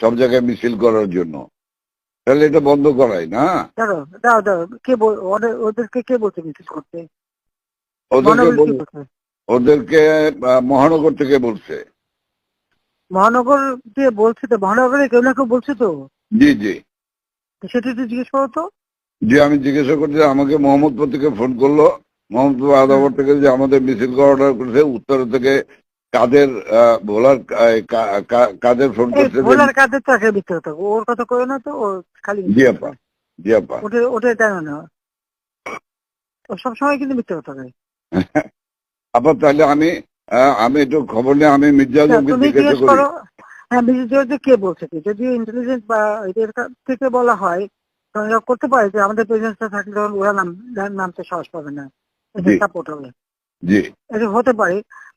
সব জায়গায় মিছিল করার জন্য। তাহলে এটা বন্ধ করাই না? দাঁড়ো দাও দাও কে ওদের- ওদেরকে কে বলছে মিছিল করতে? ওদেরকে মহানগর ওদেরকে থেকে বলছে। মহানগর দিয়ে বলছে তো? মহানগরে কেউ না কেউ বলছে তো? জি জি। সেটা একটু জিজ্ঞেস করো তো। যে আমি জিজ্ঞাসা করছি আমাকে মোহাম্মদপুর থেকে ফোন করল। মোহাম্মদপুর আদাবর থেকে যে আমাদের মিছিল অর্ডার করেছে উত্তর থেকে কাদের কা- কাদের ফোন যে- ভোলার কাদের একটা মিথ্যে কথা ওর কথা করে না তো ও খালি জি আপা জি আপা ওটা ওটা জানো না। ও সবসময় কিন্তু মিথ্যে কথা কয় আপা তাহলে আমি আমি একটু খবর নিয়ে আমি মির্জা না, আজমকে জিজ্ঞেস করি হ্যাঁ মিসেস জর্জে কে বলছে কি? যদি ইন্টেলিজেন্স বা এদের থেকে বলা হয় তখন করতে পারে যে আমাদের প্রেজেন্সটা থাকলে তখন ওরা নাম নাম- নামতে সাহস পাবে না। এটা সাপোর্ট হবে। জি। এটা হতে পারে।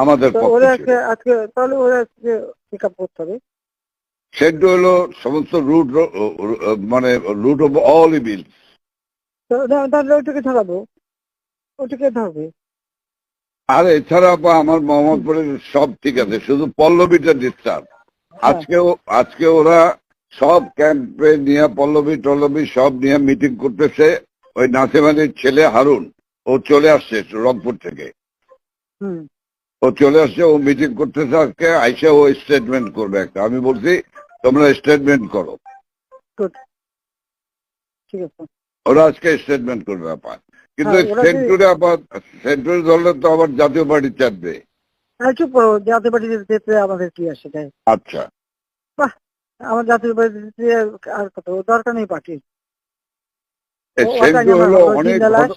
আমাদের ওরা আজকে আজকে তাহলে ওরা আজকে পিক আপ করতে হবে। হলো সমস্ত রুট মানে রুট অফ অল ইভিল তাহলে ওইটাকে ধরাবো ওইটাকে ধরবে আর এছাড়া আমার মোহাম্মদপুরের সব ঠিক আছে শুধু পল্লবীটা ডিস্টার্ব আজকে ও- আজকে ওরা সব ক্যাম্পে নিয়ে পল্লবী টল্লবী সব নিয়ে মিটিং করতেছে। ওই নাসিমানির ছেলে হারুন ও চলে আসছে রংপুর থেকে। হুম। ও চলে আসছে ও মিটিং করতেছে আজকে আইসে ও স্টেটমেন্ট করবে একটা। আমি বলছি তোমরা স্টেটমেন্ট করো। ঠিক আছে। ওরা আজকে স্টেটমেন্ট করবে আপার কিন্তু সেন্টুরে আবার সেন্টুরি ধরলে তো আবার জাতীয় পার্টি চাপবে। চুপ করো জাতীয় পার্টি যেতে আমাদের কি আসে তাই? আচ্ছা। আমার জাতীয় পার্টি আর কত? দরকার নেই লাশ।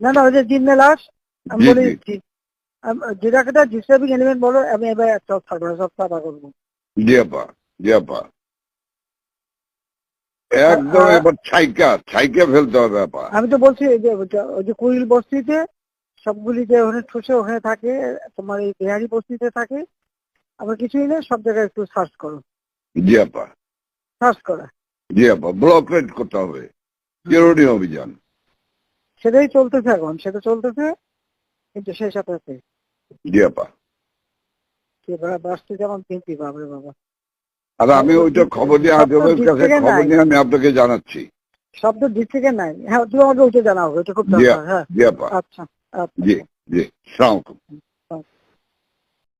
না না ওই যে জিন্নে লাশ আমি বলে দিচ্ছি না সব সাদা করব জি আপা জি আপা একদম এবার ছাইকা ছাইকা ফেলতে হবে আপা আমি তো বলছি যে ওই যে কুইল বস্তিতে সবগুলি যে ওখানে ঠুসে ওখানে থাকে তোমার এই বিহারি বস্তিতে থাকে আবার কিছুই নেই সব জায়গায় একটু সার্চ করো। জি আপা সার্চ করা। জি আপা ব্লক রেড করতে হবে। চিরুনি অভিযান। সেটাই চলতেছে এখন সেটা চলতেছে কিন্তু সেই সাথে আর আমি ওইটা খবর নিয়ে আজমের কাছে খবর নিয়ে আমি আপনাকে জানাচ্ছি। শব্দ ডিস্ট্রিক্টে নাই। হ্যাঁ তুমি আমাকে ওইটা জানাও ওইটা খুব দরকার হ্যাঁ। আচ্ছা আচ্ছা। জি জি সালাম